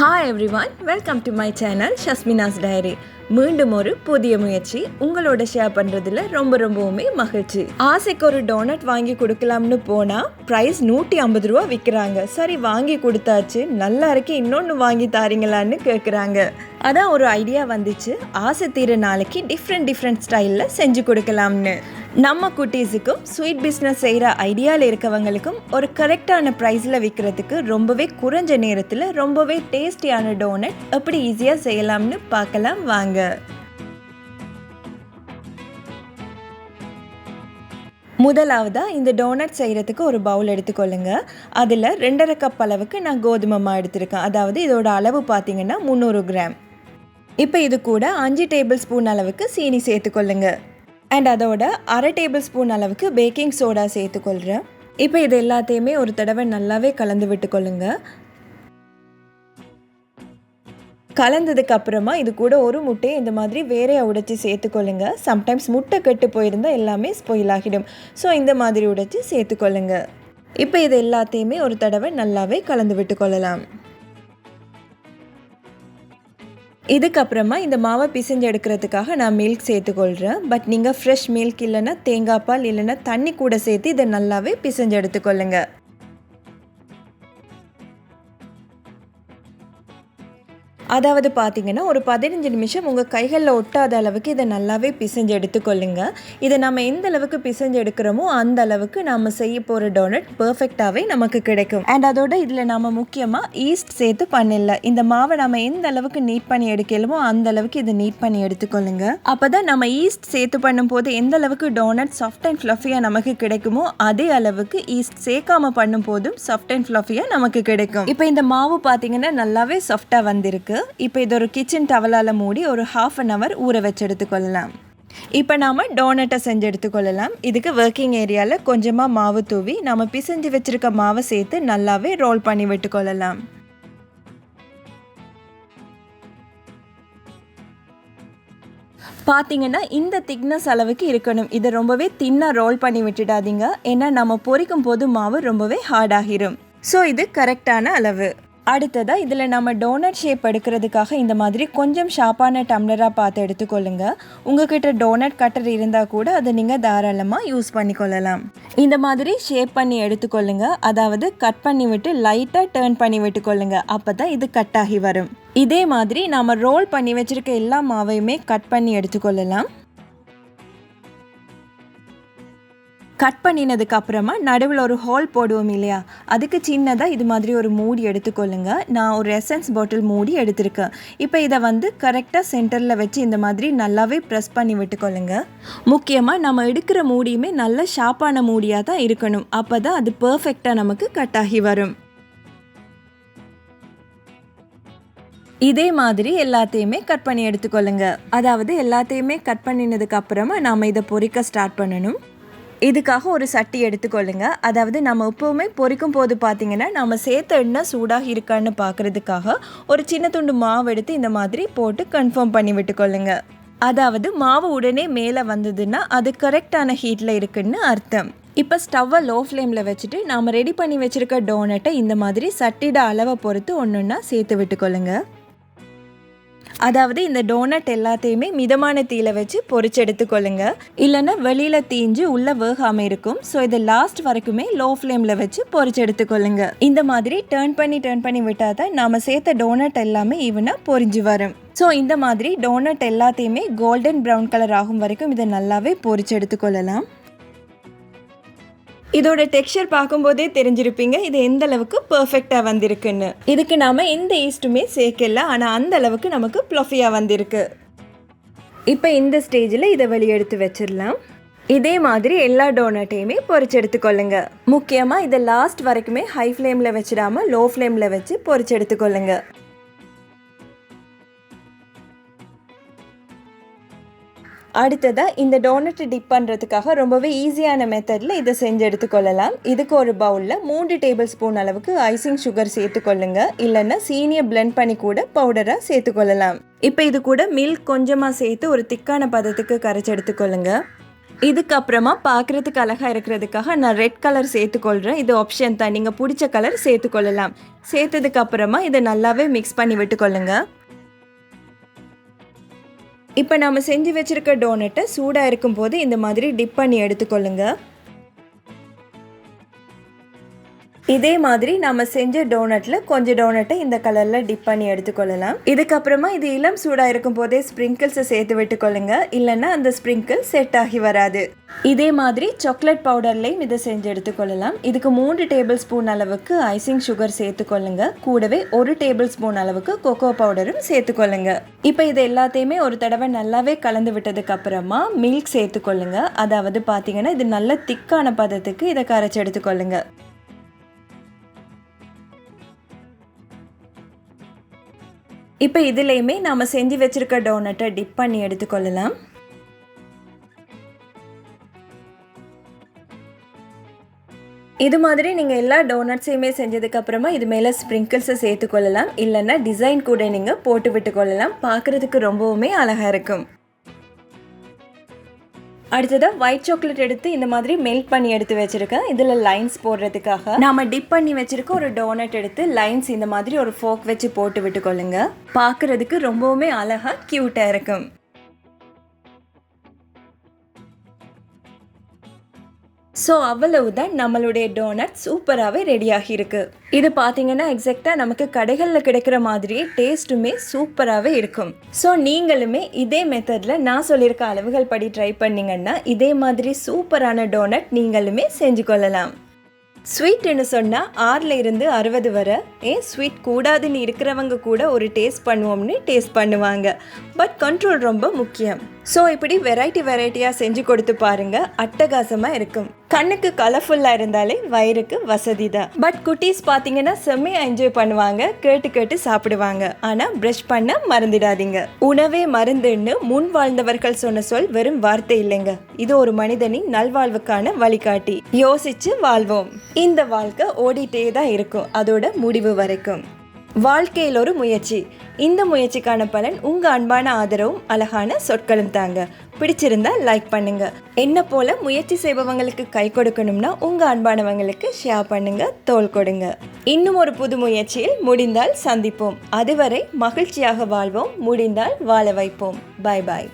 Hi everyone welcome to my channel Shasmina's diary மீண்டும் ஒரு புதிய முயற்சி உங்களோட ஷேர் பண்ணுறதுல ரொம்ப ரொம்பவுமே மகிழ்ச்சி. ஆசைக்கு ஒரு டோனட் வாங்கி கொடுக்கலாம்னு போனால் ப்ரைஸ் நூற்றி ஐம்பது ரூபா விற்கிறாங்க சரி வாங்கி கொடுத்தாச்சு நல்லா இருக்கு இன்னொன்று வாங்கி தாரீங்களான்னு கேட்குறாங்க அதான் ஒரு ஐடியா வந்துச்சு. ஆசை தீர நாளைக்கு டிஃப்ரெண்ட் டிஃப்ரெண்ட் ஸ்டைலில் செஞ்சு கொடுக்கலாம்னு. நம்ம குட்டீஸுக்கும் ஸ்வீட் பிஸ்னஸ் செய்கிற ஐடியாவில் இருக்கவங்களுக்கும் ஒரு கரெக்டான ப்ரைஸில் விற்கிறதுக்கு ரொம்பவே குறைஞ்ச நேரத்தில் ரொம்பவே டேஸ்டியான டோனட் எப்படி ஈஸியாக செய்யலாம்னு பார்க்கலாம் வாங்க. முதலாவதாக இந்த டோனட் செய்கிறதுக்கு ஒரு பவுல் எடுத்துக்கொள்ளுங்க. அதில் ரெண்டரை கப் அளவுக்கு நான் கோதுமை மாவு எடுத்திருக்கேன். அதாவது இதோட அளவு பார்த்தீங்கன்னா முந்நூறு கிராம். இப்போ இது கூட அஞ்சு டேபிள் ஸ்பூன் அளவுக்கு சீனி சேர்த்துக்கொள்ளுங்கள் அண்ட் அதோட அரை டேபிள் ஸ்பூன் அளவுக்கு பேக்கிங் சோடா சேர்த்துக்கொள்கிறேன் இப்போ இது எல்லாத்தையுமே ஒரு தடவை நல்லாவே கலந்து விட்டுக்கொள்ளுங்க கலந்ததுக்கு அப்புறமா இது கூட ஒரு முட்டையை இந்த மாதிரி வேறையாக உடைச்சி சேர்த்துக்கொள்ளுங்க சம்டைம்ஸ் முட்டை கெட்டு போயிருந்தால் எல்லாமே ஸ்பொயில் ஆகிடும். ஸோ இந்த மாதிரி உடைச்சி சேர்த்துக்கொள்ளுங்க இப்போ இது எல்லாத்தையுமே ஒரு தடவை நல்லாவே கலந்து விட்டுக்கொள்ளலாம் இதுக்கப்புறமா இந்த மாவை பிசைஞ்சு எடுக்கிறதுக்காக நான் மில்க் சேர்த்துக்கொள்கிறேன் பட் நீங்கள் ஃப்ரெஷ் மில்க் இல்லைன்னா தேங்காய் பால் இல்லைன்னா தண்ணி கூட சேர்த்து இதை நல்லாவே பிசைஞ்சு எடுத்துக்கொள்ளுங்கள் அதாவது பார்த்தீங்கன்னா ஒரு பதினஞ்சு நிமிஷம் உங்கள் கைகளில் ஒட்டாத அளவுக்கு இதை நல்லாவே பிசைஞ்சு எடுத்துக்கொள்ளுங்க. இதை நம்ம எந்த அளவுக்கு பிசைஞ்சு எடுக்கிறோமோ அந்த அளவுக்கு நம்ம செய்ய போகிற டோனட் பர்ஃபெக்டாகவே நமக்கு கிடைக்கும். அண்ட் அதோட இதில் நம்ம முக்கியமாக ஈஸ்ட் சேர்த்து பண்ணிடல இந்த மாவை நம்ம எந்த அளவுக்கு நீட் பண்ணி எடுக்கலுமோ அந்த அளவுக்கு இதை நீட் பண்ணி எடுத்துக்கொள்ளுங்க. அப்போ தான் நம்ம ஈஸ்ட் சேர்த்து பண்ணும்போது எந்த அளவுக்கு டோனட் சாஃப்ட் அண்ட் ஃப்ளஃபியாக நமக்கு கிடைக்குமோ அதே அளவுக்கு ஈஸ்ட் சேர்க்காம பண்ணும் போதும் சாஃப்ட் அண்ட் ஃப்ளஃபியாக நமக்கு கிடைக்கும். இப்போ இந்த மாவு பார்த்தீங்கன்னா நல்லாவே சாஃப்டாக வந்திருக்கு. இப்போ இது ஒரு கிச்சன் டவலால் மூடி ஒரு ஹாஃப் அன் ஹவர் ஊற வச்சு எடுத்துக்கொள்ளலாம். இப்போ நாம் டோனட்டை செஞ்சு எடுத்துக்கொள்ளலாம். இதுக்கு ஒர்க்கிங் ஏரியாவில் கொஞ்சமாக மாவு தூவி நம்ம பிசைஞ்சு வச்சுருக்க மாவை சேர்த்து நல்லாவே ரோல் பண்ணி விட்டுக்கொள்ளலாம். பார்த்தீங்கன்னா இந்த திக்னஸ் அளவுக்கு இருக்கணும். இதை ரொம்பவே தின்னாக ரோல் பண்ணி விட்டுடாதீங்க. ஏன்னா நம்ம பொரிக்கும் போது மாவு ரொம்பவே ஹார்ட் ஆகிரும். ஸோ இது கரெக்டான அளவு. அடுத்ததாக இதில் நம்ம டோனட் ஷேப் எடுக்கிறதுக்காக இந்த மாதிரி கொஞ்சம் ஷார்ப்பான டம்ளராக பார்த்து எடுத்துக்கொள்ளுங்க. உங்ககிட்ட டோனட் கட்டர் இருந்தால் கூட அதை நீங்கள் தாராளமாக யூஸ் பண்ணிக்கொள்ளலாம். இந்த மாதிரி ஷேப் பண்ணி எடுத்துக்கொள்ளுங்க. அதாவது கட் பண்ணி விட்டு லைட்டாக டேர்ன் பண்ணி விட்டுக்கொள்ளுங்க. அப்போ தான் இது கட் ஆகி வரும். இதே மாதிரி நாம் ரோல் பண்ணி வச்சுருக்க எல்லா மாவையுமே கட் பண்ணி எடுத்துக்கொள்ளலாம். கட் பண்ணினதுக்கு அப்புறமா நடுவில் ஒரு ஹோல் போடுவோம் இல்லையா? அதுக்கு சின்னதாக இது மாதிரி ஒரு மூடி எடுத்துக்கொள்ளுங்க. நான் ஒரு எசன்ஸ் பாட்டில் மூடி எடுத்திருக்கேன். இப்போ இதை வந்து கரெக்டாக சென்டரில் வச்சு இந்த மாதிரி நல்லாவே ப்ரெஸ் பண்ணி விட்டுக்கொள்ளுங்க. முக்கியமாக நம்ம எடுக்கிற மூடியுமே நல்ல ஷார்ப்பான மூடியாக தான் இருக்கணும். அப்போ தான் அது பர்ஃபெக்டாக நமக்கு கட் ஆகி வரும். இதே மாதிரி எல்லாத்தையுமே கட் பண்ணி எடுத்துக்கொள்ளுங்க. அதாவது எல்லாத்தையுமே கட் பண்ணினதுக்கு அப்புறமா நாம் இதை பொறிக்க ஸ்டார்ட் பண்ணணும். இதுக்காக ஒரு சட்டி எடுத்துக்கொள்ளுங்க. அதாவது நம்ம எப்போவுமே பொறிக்கும் போது பார்த்தீங்கன்னா நம்ம சேர்த்த எண்ணெய் சூடாக இருக்கான்னு பார்க்குறதுக்காக ஒரு சின்ன துண்டு மாவு எடுத்து இந்த மாதிரி போட்டு கன்ஃபார்ம் பண்ணி விட்டுக்கொள்ளுங்க. அதாவது மாவு உடனே மேலே வந்ததுன்னா அது கரெக்டான ஹீட்டில் இருக்குன்னு அர்த்தம். இப்போ ஸ்டவ்வை லோ ஃப்ளேமில் வச்சுட்டு நாம் ரெடி பண்ணி வச்சுருக்க டோனட்டை இந்த மாதிரி சட்டிட அளவை பொறுத்து ஒன்று ஒன்றா சேர்த்து விட்டுக்கொள்ளுங்கள் அதாவது இந்த டோனட் எல்லாத்தையுமே மிதமான தீயில வச்சு பொரிச்சு எடுத்துக்கொள்ளுங்க. இல்லைன்னா வெளியில் தீஞ்சு உள்ள வேகாமல் இருக்கும். ஸோ இதை லாஸ்ட் வரைக்குமே லோ ஃப்ளேமில் வச்சு பொரிச்சு எடுத்துக்கொள்ளுங்க. இந்த மாதிரி டேர்ன் பண்ணி டேர்ன் பண்ணி விட்டால் தான் நாம் சேர்த்த டோனட் எல்லாமே ஈவனாக பொரிஞ்சு வரும். ஸோ இந்த மாதிரி டோனட் எல்லாத்தையுமே கோல்டன் ப்ரௌன் கலர் ஆகும் வரைக்கும் இதை நல்லாவே பொரிச்சு எடுத்துக்கொள்ளலாம். இதோட டெக்ஸ்சர் பார்க்கும்போதே தெரிஞ்சிருப்பீங்க. இது எந்த அளவுக்கு பர்ஃபெக்டாக வந்திருக்குன்னு. இதுக்கு நாம் எந்த ஈஸ்ட்டுமே சேர்க்கல ஆனால் அந்த அளவுக்கு நமக்கு ப்ளஃபியாக வந்திருக்கு. இப்போ இந்த ஸ்டேஜில் இதை வெளியெடுத்து வச்சிடலாம். இதே மாதிரி எல்லா டோனட்டையுமே பொரிச்சு எடுத்துக்கொள்ளுங்க. முக்கியமாக இதை லாஸ்ட் வரைக்குமே ஹை ஃப்ளேமில் வச்சிடாமல் லோ ஃப்ளேமில் வச்சு பொரிச்சு எடுத்துக்கொள்ளுங்க. அடுத்ததாக இந்த டோனட்டை டிப் பண்ணுறதுக்காக ரொம்பவே ஈஸியான மெத்தடில் இதை செஞ்சு எடுத்துக்கொள்ளலாம். இதுக்கு ஒரு பவுலில் மூன்று டேபிள் ஸ்பூன் அளவுக்கு ஐசிங் சுகர் சேர்த்துக்கொள்ளுங்க. இல்லைன்னா சீனியை பிளெண்ட் பண்ணி கூட பவுடராக சேர்த்துக்கொள்ளலாம். இப்போ இது கூட மில்க் கொஞ்சமாக சேர்த்து ஒரு திக்கான பதத்துக்கு கரைச்சி எடுத்துக்கொள்ளுங்க. இதுக்கப்புறமா பார்க்குறதுக்கு அழகாக இருக்கிறதுக்காக நான் ரெட் கலர் சேர்த்துக்கொள்கிறேன் இது ஆப்ஷன் தான். நீங்கள் பிடிச்ச கலர் சேர்த்துக்கொள்ளலாம். சேர்த்ததுக்கப்புறமா இதை நல்லாவே மிக்ஸ் பண்ணி விட்டுக்கொள்ளுங்கள் இப்போ நம்ம செஞ்சு வச்சுருக்க டோனட்டை சூடாக இருக்கும்போது இந்த மாதிரி டிப் பண்ணி எடுத்துக்கொள்ளுங்க. இதே மாதிரி நம்ம செஞ்ச டோனட்டில் கொஞ்சம் டோனட்டை இந்த கலரில் டிப் பண்ணி எடுத்துக்கொள்ளலாம். இதுக்கப்புறமா இது இளம் சூடாக இருக்கும் போதே ஸ்ப்ரிங்கிள்ஸை சேர்த்து விட்டுக்கொள்ளுங்க. இல்லைன்னா அந்த ஸ்ப்ரிங்கிள் செட் ஆகி வராது. இதே மாதிரி சாக்லேட் பவுடர்லையும் இதை செஞ்சு எடுத்துக்கொள்ளலாம். இதுக்கு மூன்று டேபிள் ஸ்பூன் அளவுக்கு ஐசிங் சுகர் சேர்த்துக்கொள்ளுங்க. கூடவே ஒரு டேபிள் ஸ்பூன் அளவுக்கு கொக்கோ பவுடரும் சேர்த்துக்கொள்ளுங்க. இப்போ இது எல்லாத்தையுமே ஒரு தடவை நல்லாவே கலந்து விட்டதுக்கு அப்புறமா மில்க் சேர்த்துக்கொள்ளுங்க. அதாவது பார்த்தீங்கன்னா இது நல்ல திக்கான பதத்துக்கு இதை கரைச்சி எடுத்துக்கொள்ளுங்க. இப்போ இதுலேயுமே நாம் செஞ்சு வச்சுருக்க டோனட்டை டிப் பண்ணி எடுத்துக்கொள்ளலாம். இது மாதிரி நீங்கள் எல்லா டோனட்ஸையுமே செஞ்சதுக்கப்புறமா இது மேலே ஸ்ப்ரிங்கிள்ஸை சேர்த்துக்கொள்ளலாம். இல்லைன்னா டிசைன் கூட நீங்கள் போட்டு விட்டுக்கொள்ளலாம். பார்க்குறதுக்கு ரொம்பவுமே அழகாக இருக்கும். அடுத்ததாக ஒயிட் சாக்லேட் எடுத்து இந்த மாதிரி மெல்ட் பண்ணி எடுத்து வச்சுருக்கேன். இதில் லைன்ஸ் போடுறதுக்காக. நாம் டிப் பண்ணி வச்சுருக்க ஒரு டோனட் எடுத்து லைன்ஸ் இந்த மாதிரி ஒரு ஃபோக் வச்சு போட்டு விட்டுக்கொள்ளுங்க. பார்க்குறதுக்கு ரொம்பவுமே அழகாக க்யூட்டாக இருக்கும். ஸோ அவ்வளவுதான் நம்மளுடைய டோனட் சூப்பராகவே ரெடியாகி இருக்கு. இது பார்த்தீங்கன்னா எக்ஸாக்டாக நமக்கு கடைகளில் கிடைக்கிற மாதிரியே டேஸ்ட்டுமே சூப்பராகவே இருக்கும். ஸோ நீங்களுமே இதே மெத்தடில் நான் சொல்லியிருக்க அளவுகள் படி ட்ரை பண்ணிங்கன்னா இதே மாதிரி சூப்பரான டோனட் நீங்களுமே செஞ்சு கொள்ளலாம். ஸ்வீட்னு சொன்னால் ஆறில் இருந்து அறுபது வரை ஏன் ஸ்வீட் கூடாதுன்னு இருக்கிறவங்க கூட ஒரு டேஸ்ட் பண்ணுவோம்னு டேஸ்ட் பண்ணுவாங்க. பட் கண்ட்ரோல் ரொம்ப முக்கியம். ஸோ இப்படி வெரைட்டி வெரைட்டியாக செஞ்சு கொடுத்து பாருங்கள் அட்டகாசமாக இருக்கும். கண்ணுக்கு கலர்ஃபுல்லாக இருந்தாலே வயிறுக்கு வசதி தான் பட் குட்டீஸ் பார்த்தீங்கன்னா செம்மையாக என்ஜாய் பண்ணுவாங்க கேட்டு கேட்டு சாப்பிடுவாங்க. ஆனால் ப்ரஷ் பண்ண மறந்துடாதீங்க. உணவே மருந்துன்னு முன் வாழ்ந்தவர்கள் சொன்ன சொல் வெறும் வார்த்தை இல்லைங்க. இது ஒரு மனிதனின் நல்வாழ்வுக்கான வழிகாட்டி. யோசிச்சு வாழ்வோம். இந்த வாழ்க்கை ஓடிட்டே தான் இருக்கும் அதோட முடிவு வரைக்கும். வாழ்க்கையில் ஒரு முயற்சி. இந்த முயற்சிக்கான பலன் உங்கள் அன்பான ஆதரவும் அழகான சொற்களும் தாங்க. பிடிச்சிருந்தா லைக் பண்ணுங்க. என்ன போல முயற்சி செய்பவங்களுக்கு கை கொடுக்கணும்னா உங்க அன்பானவங்களுக்கு ஷேர் பண்ணுங்க தோல் கொடுங்க. இன்னும் ஒரு புது முயற்சியில் முடிந்தால் சந்திப்போம். அதுவரை மகிழ்ச்சியாக வாழ்வோம் முடிந்தால் வாழ வைப்போம். பாய் பாய்